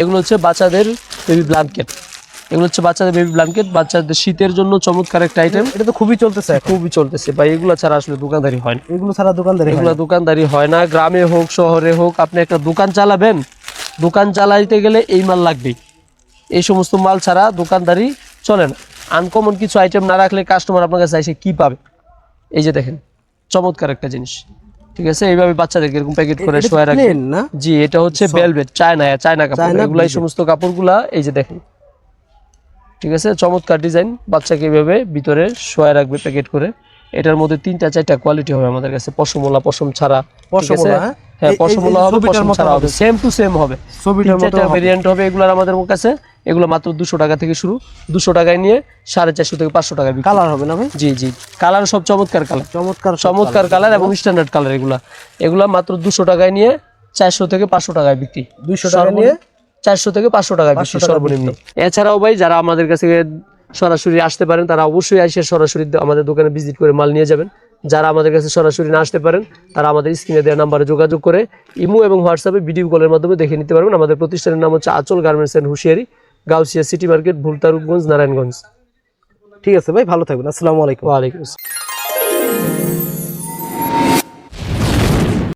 এগুলো হচ্ছে বাচ্চাদের বেবি ব্ল্যাঙ্কেট এগুলো হচ্ছে বাচ্চাদের বেবি ব্ল্যাঙ্কেট বাচ্চাদের শীতের জন্য চমৎকার একটা আইটেম এটা তো খুবই চলতেছে খুবই চলতেছে বা এগুলো ছাড়া আসলে দোকানদারি হয় না। এগুলো ছাড়া দোকানদারি এগুলো দোকানদারি হয় না। গ্রামে হোক শহরে হোক আপনি একটা দোকান চালাবেন দোকান চালাইতে গেলে এই মাল লাগবেই। এই সমস্ত মাল ছাড়া দোকানদারি চলে না। আনকমন কিছু আইটেম না রাখলে কাস্টমার আপনার কাছে এসে কি পাবে? এই যে দেখেন চমৎকার একটা জিনিস। ঠিক আছে? এইভাবে বাচ্চাদেরকে এরকম প্যাকেট করে শোয়া রাখবেন না? জি এটা হচ্ছে ভেলভেট চায়না চায়না কাপড়। এই সমস্ত কাপড়গুলা এই যে দেখেন। ঠিক আছে? চমৎকার ডিজাইন বাচ্চাকে এইভাবে ভিতরে শোয়া রাখবে প্যাকেট করে। এটার মধ্যে তিনটা চারটা কোয়ালিটি হবে আমাদের কাছে। পশমোলা পশম ছাড়া। হ্যাঁ? হ্যাঁ পশমোলা হবে পশম ছাড়া হবে। হবে। সেম টু সেম হবে। ছবিটার মতো ভেরিয়েন্ট হবে এগুলোর আমাদের কাছে। এগুলো মাত্র দুশো টাকা থেকে শুরু। দুশো টাকায় নিয়ে সাড়ে চারশো থেকে পাঁচশো টাকা বিক্রি। কালার হবে না ভাই? জি জি। কালার সব চমৎকার কালার চমৎকার চমৎকার কালার এবং স্ট্যান্ডার্ড কালার এগুলা। এগুলা মাত্র দুশো টাকায় নিয়ে চারশো থেকে পাঁচশো টাকায় বিক্রি। 200 টাকা নিয়ে চারশো থেকে পাঁচশো টাকায় বিক্রি সর্বনিম্ন। এছাড়াও ভাই যারা আমাদের কাছে সরাসরি আসতে পারেন তারা অবশ্যই এসে সরাসরি আমাদের দোকানে ভিজিট করে মাল নিয়ে যাবেন। যারা আমাদের কাছে সরাসরি না আসতে পারেন তারা আমাদের স্ক্রিনে দেওয়া নাম্বারে যোগাযোগ করে ইমো এবং হোয়াটসঅ্যাপে ভিডিও কলের মাধ্যমে দেখে নিতে পারবেন। আমাদের প্রতিষ্ঠানের নাম হচ্ছে Achol garments and Hushiyari. Gausia city market Bhultarukganj Narayanganj. ঠিক আছে ভাই ভালো থাকবেন। আসসালামু আলাইকুম। ওয়ালাইকুম আসসালাম।